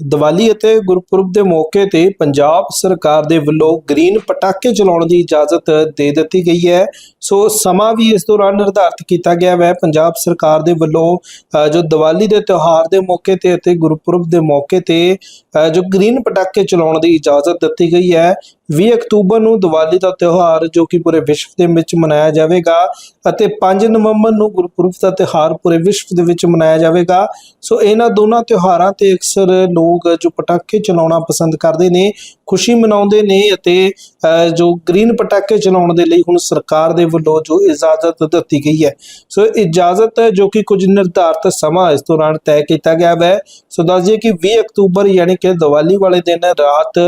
ਦੀਵਾਲੀ ਅਤੇ ਗੁਰਪੁਰਬ ਦੇ ਮੌਕੇ ਤੇ ਪੰਜਾਬ ਸਰਕਾਰ ਦੇ ਵੱਲੋਂ ਗ੍ਰੀਨ ਪਟਾਕੇ ਚਲਾਉਣ ਦੀ ਇਜਾਜ਼ਤ ਦੇ ਦਿੱਤੀ ਗਈ ਹੈ। ਸੋ ਸਮਾਂ ਵੀ ਇਸ ਦੌਰਾਨ ਨਿਰਧਾਰਿਤ ਕੀਤਾ ਗਿਆ ਹੈ ਪੰਜਾਬ ਸਰਕਾਰ ਦੇ ਵੱਲੋਂ ਅ, ਜੋ ਦੀਵਾਲੀ ਦੇ ਤਿਉਹਾਰ ਦੇ ਮੌਕੇ ਤੇ ਅਤੇ ਗੁਰਪੁਰਬ ਦੇ ਮੌਕੇ ਤੇ ਅ, ਜੋ ਗ੍ਰੀਨ ਪਟਾਕੇ ਚਲਾਉਣ ਦੀ ਇਜਾਜ਼ਤ ਦਿੱਤੀ ਗਈ ਹੈ 20 ਅਕਤੂਬਰ ਨੂੰ ਦੀਵਾਲੀ ਦਾ ਤਿਉਹਾਰ ਜੋ ਕਿ ਪੂਰੇ ਵਿਸ਼ਵ ਦੇ ਵਿੱਚ ਮਨਾਇਆ ਜਾਵੇਗਾ ਅਤੇ 5 ਨਵੰਬਰ ਨੂੰ ਗੁਰਪੁਰਬ ਦਾ ਤਿਉਹਾਰ ਪੂਰੇ ਵਿਸ਼ਵ ਦੇ ਵਿੱਚ ਮਨਾਇਆ ਜਾਵੇਗਾ। ਸੋ ਇਹਨਾਂ ਦੋਨਾਂ ਤਿਉਹਾਰਾਂ ਤੇ ਅਕਸਰ ਲੋਕ ਜੋ ਪਟਾਕੇ ਚਲਾਉਣਾ ਪਸੰਦ ਕਰਦੇ ਨੇ ਖੁਸ਼ੀ ਮਨਾਉਂਦੇ ਨੇ ਅਤੇ ਅ, ਜੋ ਗ੍ਰੀਨ ਪਟਾਕੇ ਚਲਾਉਣ ਦੇ ਲਈ ਹੁਣ ਸਰਕਾਰ ਦੇ ਵੱਲੋਂ ਜੋ ਇਜਾਜ਼ਤ ਦਿੱਤੀ ਗਈ ਹੈ। ਸੋ ਇਜਾਜ਼ਤ ਜੋ ਕਿ ਕੁਝ ਨਿਰਧਾਰਤ ਸਮਾਂ ਇਸ ਦੌਰਾਨ ਤੈਅ ਕੀਤਾ ਗਿਆ ਹੈ ਸੋ ਦੱਸ ਦਈਏ ਕਿ 20 ਅਕਤੂਬਰ ਯਾਨੀ ਕਿ ਦੀਵਾਲੀ ਵਾਲੇ ਦਿਨ ਰਾਤ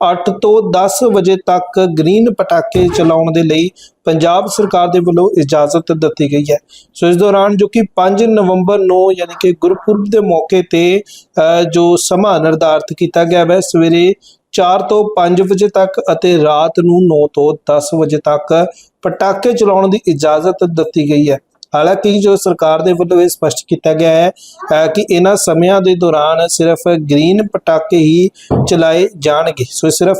8 ਤੋਂ 10 ਵਜੇ ਤੱਕ ਗ੍ਰੀਨ ਪਟਾਕੇ ਚਲਾਉਣ ਦੇ ਲਈ ਪੰਜਾਬ ਸਰਕਾਰ ਦੇ ਵੱਲੋਂ ਇਜਾਜ਼ਤ ਦਿੱਤੀ ਗਈ ਹੈ। ਸੋ ਇਸ ਦੌਰਾਨ ਜੋ ਕਿ 5 ਨਵੰਬਰ ਨੂੰ ਯਾਨੀ ਕਿ ਗੁਰਪੁਰਬ ਦੇ ਮੌਕੇ ਤੇ ਅ, ਜੋ ਸਮਾਂ ਨਿਰਧਾਰਤ ਕੀਤਾ ਗਿਆ ਹੈ ਸਵੇਰੇ 4 ਤੋਂ 5 ਵਜੇ ਤੱਕ ਅਤੇ ਰਾਤ ਨੂੰ 9 ਤੋਂ 10 ਵਜੇ ਤੱਕ ਪਟਾਕੇ ਚਲਾਉਣ ਦੀ ਇਜਾਜ਼ਤ ਦਿੱਤੀ ਗਈ ਹੈ। ਹਾਲਾਂਕਿ ਜੋ ਸਰਕਾਰ ਦੇ ਵੱਲੋਂ ਇਹ ਸਪਸ਼ਟ ਕੀਤਾ ਗਿਆ ਹੈ ਕਿ ਇਹਨਾਂ ਸਮਿਆਂ ਦੇ ਦੌਰਾਨ ਸਿਰਫ ਗ੍ਰੀਨ ਪਟਾਕੇ ਹੀ ਚਲਾਏ ਜਾਣਗੇ। ਸੋ ਸਿਰਫ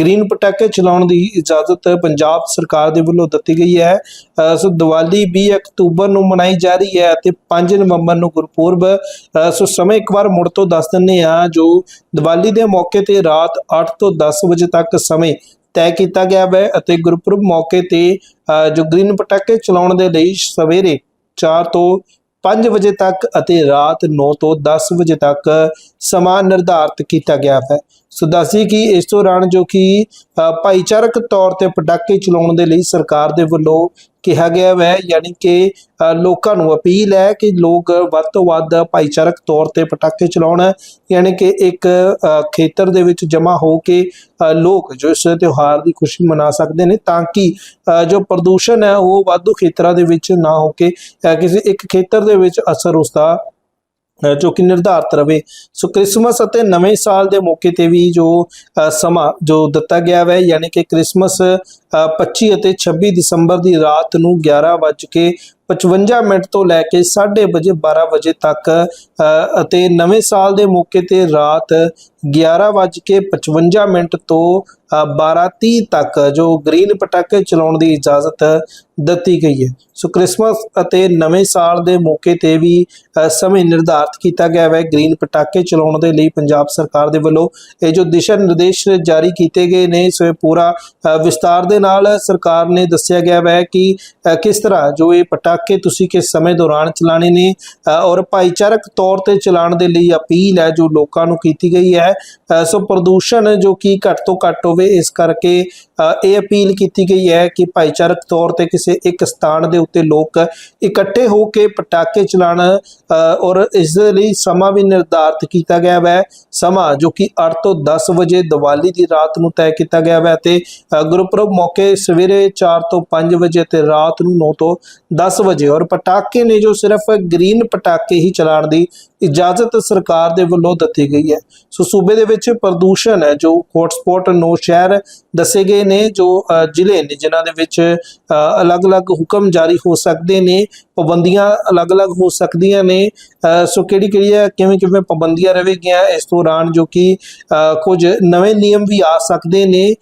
ਗ੍ਰੀਨ ਪਟਾਕੇ ਚਲਾਉਣ ਦੀ ਇਜਾਜ਼ਤ ਪੰਜਾਬ ਸਰਕਾਰ ਦੇ ਵੱਲੋਂ ਦਿੱਤੀ ਗਈ ਹੈ। ਅ, ਸੋ ਦੀਵਾਲੀ 20 ਅਕਤੂਬਰ ਨੂੰ ਮਨਾਈ ਜਾ ਰਹੀ ਹੈ ਅਤੇ 5 ਨਵੰਬਰ ਨੂੰ ਗੁਰਪੁਰਬ। ਅ, ਸੋ ਸਮੇਂ ਇੱਕ ਵਾਰ ਮੁੜ ਤੋਂ ਦੱਸ ਦਿੰਨੇ ਆ ਜੋ ਦੀਵਾਲੀ ਦੇ ਮੌਕੇ ਤੇ ਰਾਤ 8 ਤੋਂ 10 ਵਜੇ ਤੱਕ ਸਮੇਂ ਤੈਅ ਕੀਤਾ ਗਿਆ ਹੈ ਅਤੇ ਗੁਰਪੁਰਬ ਮੌਕੇ ਤੇ ਅ, ਜੋ ਗ੍ਰੀਨ ਪਟਾਕੇ ਚਲਾਉਣ ਦੇ ਲਈ ਸਵੇਰੇ 4 ਤੋਂ 5 ਵਜੇ ਤੱਕ ਅਤੇ ਰਾਤ 9 ਤੋਂ 10 ਵਜੇ ਤੱਕ ਸਮਾਂ ਨਿਰਧਾਰਤ ਕੀਤਾ ਗਿਆ ਹੈ। ਸੋ ਦੱਸੀ ਕਿ ਇਸ ਦੌਰਾਨ ਜੋ ਕਿ ਭਾਈਚਾਰਕ ਤੌਰ ਤੇ ਪਟਾਕੇ ਚਲਾਉਣ ਦੇ ਲਈ ਸਰਕਾਰ ਦੇ ਵੱਲੋਂ ਕਿਹਾ ਗਿਆ ਹੈ ਯਾਨੀ ਕਿ ਲੋਕਾਂ ਨੂੰ ਅਪੀਲ ਹੈ ਕਿ ਲੋਕ ਵੱਧ ਤੋਂ ਵੱਧ ਭਾਈਚਾਰਕ ਤੌਰ ਤੇ ਪਟਾਕੇ ਚਲਾਉਣ ਯਾਨੀ ਕਿ ਇੱਕ ਖੇਤਰ ਦੇ ਵਿੱਚ ਜਮ੍ਹਾਂ ਹੋ ਕੇ ਅ, ਲੋਕ ਜੋ ਇਸ ਤਿਉਹਾਰ ਦੀ ਖੁਸ਼ੀ ਮਨਾ ਸਕਦੇ ਨੇ ਤਾਂ ਕਿ ਅ, ਜੋ ਪ੍ਰਦੂਸ਼ਣ ਹੈ ਉਹ ਵਾਧੂ ਖੇਤਰਾਂ ਦੇ ਵਿੱਚ ਨਾ ਹੋ ਕੇ ਅ, ਕਿਸੇ ਇੱਕ ਖੇਤਰ ਦੇ ਵਿੱਚ ਅਸਰ ਉਸਦਾ ਜੋ ਕਿ ਨਿਰਧਾਰਤ ਰਵੇ। ਸੋ ਕ੍ਰਿਸਮਸ ਅਤੇ ਨਵੇਂ ਸਾਲ ਦੇ ਮੌਕੇ ਤੇ ਵੀ ਜੋ ਸਮਾਂ ਜੋ ਦਿੱਤਾ ਗਿਆ ਹੈ ਯਾਨੀ ਕਿ ਕ੍ਰਿਸਮਸ ਅ, 25 ਅਤੇ 26 ਦਸੰਬਰ ਦੀ ਰਾਤ ਨੂੰ 11 ਵੱਜ ਕੇ 55 ਮਿੰਟ ਤੋਂ ਲੈ ਕੇ 12:30 ਵਜੇ 12 ਵਜੇ ਤੱਕ ਅ, ਅਤੇ ਨਵੇਂ ਸਾਲ ਦੇ ਮੌਕੇ ਤੇ ਰਾਤ 11 ਵੱਜ ਕੇ 55 ਮਿੰਟ ਤੋਂ ਅ, 12:30 ਤੱਕ ਜੋ ਗ੍ਰੀਨ ਪਟਾਕੇ ਚਲਾਉਣ ਦੀ ਇਜਾਜ਼ਤ ਦਿੱਤੀ ਗਈ ਹੈ। ਸੋ ਕ੍ਰਿਸਮਸ ਅਤੇ ਨਵੇਂ ਸਾਲ ਦੇ ਮੌਕੇ ਤੇ ਵੀ ਸਮੇਂ ਨਿਰਧਾਰਤ ਕੀਤਾ ਗਿਆ ਹੈ ਗ੍ਰੀਨ ਪਟਾਕੇ ਚਲਾਉਣ ਦੇ ਲਈ ਪੰਜਾਬ ਸਰਕਾਰ ਦੇ ਵੱਲੋਂ। ਇਹ ਜੋ ਦਿਸ਼ਾ ਨਿਰਦੇਸ਼ ਜਾਰੀ ਕੀਤੇ ਗਏ ਨੇ ਸੋ ਇਹ ਪੂਰਾ ਅ, ਵਿਸਤਾਰ ਦੇ ਨਾਲ ਸਰਕਾਰ ਨੇ ਦੱਸਿਆ ਗਿਆ ਹੈ ਕਿ ਕਿਸ ਤਰ੍ਹਾਂ ਜੋ ਇਹ ਪਟਾਕੇ ਤੁਸੀਂ ਕਿਸ ਸਮੇਂ ਦੌਰਾਨ ਚਲਾਣੇ ਨੇ ਔਰ ਭਾਈਚਾਰਕ ਤੌਰ ਤੇ ਚਲਾਉਣ ਦੇ ਲਈ ਅਪੀਲ ਹੈ ਜੋ ਲੋਕਾਂ ਨੂੰ ਕੀਤੀ ਗਈ ਹੈ ਅ, ਸੋ ਪ੍ਰਦੂਸ਼ਣ ਜੋ ਕਿ ਘੱਟ ਤੋਂ ਘੱਟ ਹੋਵੇ ਇਸ ਕਰਕੇ ਇਹ ਅਪੀਲ ਕੀਤੀ ਗਈ ਹੈ ਕਿ ਭਾਈਚਾਰਕ ਤੌਰ ਤੇ ਕਿਸੇ ਇੱਕ ਸਥਾਨ ਦੇ ਉੱਤੇ ਲੋਕ ਇਕੱਠੇ ਹੋ ਕੇ ਪਟਾਕੇ ਚਲਾਉਣ ਔਰ ਇਸ ਦੇ ਲਈ ਸਮਾਂ ਵੀ ਨਿਰਧਾਰਿਤ ਕੀਤਾ ਗਿਆ ਹੈ ਸਮਾਂ ਜੋ ਕਿ 8 ਤੋਂ 10 ਵਜੇ ਦੀਵਾਲੀ ਦੀ ਰਾਤ ਨੂੰ ਤੈਅ ਕੀਤਾ ਗਿਆ ਹੈ ਤੇ ਗੁਰਪੁਰਬ ਮੌਕੇ ਸਵੇਰੇ 4 ਤੋਂ 5 ਵਜੇ ਤੇ ਰਾਤ ਨੂੰ 9 ਤੋਂ 10 ਵਜੇ ਔਰ ਪਟਾਕੇ ਨੇ ਜੋ ਸਿਰਫ ਗ੍ਰੀਨ ਪਟਾਕੇ ਹੀ ਚਲਾਉਣ ਦੀ ਇਜਾਜ਼ਤ ਸਰਕਾਰ ਦੇ ਵੱਲੋਂ ਦਿੱਤੀ ਗਈ ਹੈ। ਸੋ ਸੂਬੇ ਦੇ ਵਿੱਚ ਪ੍ਰਦੂਸ਼ਣ ਹੈ ਜੋ ਹੌਟਸਪੌਟ ਨੌ ਸ਼ਹਿਰ ਦੱਸੇ ਗਏ ਨੇ ਜੋ ਅ, ਜ਼ਿਲ੍ਹੇ ਨੇ ਜਿਨ੍ਹਾਂ ਦੇ ਵਿੱਚ ਅਲੱਗ-ਅਲੱਗ ਹੁਕਮ ਜਾਰੀ ਹੋ ਸਕਦੇ ਨੇ, ਪਾਬੰਦੀਆਂ ਅਲੱਗ-ਅਲੱਗ ਹੋ ਸਕਦੀਆਂ ਨੇ। ਸੋ ਕਿਹੜੀ ਕਿਹੜੀ ਹੈ ਕਿਵੇਂ ਕਿਵੇਂ ਪਾਬੰਦੀਆਂ ਰਹੇਗੀਆਂ ਇਸ ਦੌਰਾਨ ਜੋ ਕਿ ਕੁਝ ਨਵੇਂ ਨਿਯਮ ਵੀ ਆ ਸਕਦੇ ਨੇ।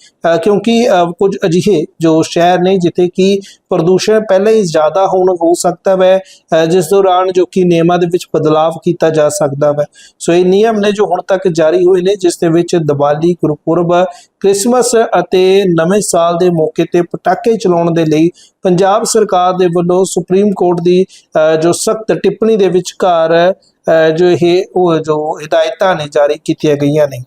ਕਿਉਂਕਿ ਕੁਝ ਅਜਿਹੇ ਜੋ ਸ਼ਹਿਰ ਨੇ ਜਿੱਥੇ ਕਿ ਪ੍ਰਦੂਸ਼ਣ ਪਹਿਲਾਂ ਹੀ ਜ਼ਿਆਦਾ ਹੋਣ ਹੋ ਸਕਦਾ ਹੈ ਜਿਸ ਦੌਰਾਨ ਜੋ ਕਿ ਨਿਯਮਾਂ ਦੇ ਵਿੱਚ ਬਦਲਾਵ ਕੀਤਾ ਜਾ ਸਕਦਾ ਹੈ ਸੋ ਇਹ ਨਿਯਮ ਨੇ ਜੋ ਹੁਣ ਤੱਕ ਜਾਰੀ ਹੋਏ ਨੇ, ਜਿਸ ਦੇ ਵਿੱਚ ਦੀਵਾਲੀ, ਗੁਰਪੁਰਬ ਕ੍ਰਿਸਮਸ ਅਤੇ ਨਵੇਂ ਸਾਲ ਦੇ ਮੌਕੇ ਤੇ ਪਟਾਕੇ ਚਲਾਉਣ ਦੇ ਲਈ ਪੰਜਾਬ ਸਰਕਾਰ ਦੇ ਵੱਲੋਂ ਸੁਪਰੀਮ ਕੋਰਟ ਦੀ ਅ, ਜੋ ਸਖਤ ਟਿੱਪਣੀ ਦੇ ਵਿਚਕਾਰ ਅ, ਜੋ ਇਹ ਉਹ ਜੋ ਹਦਾਇਤਾਂ ਨੇ ਜਾਰੀ ਕੀਤੀਆਂ ਗਈਆਂ ਨੇ।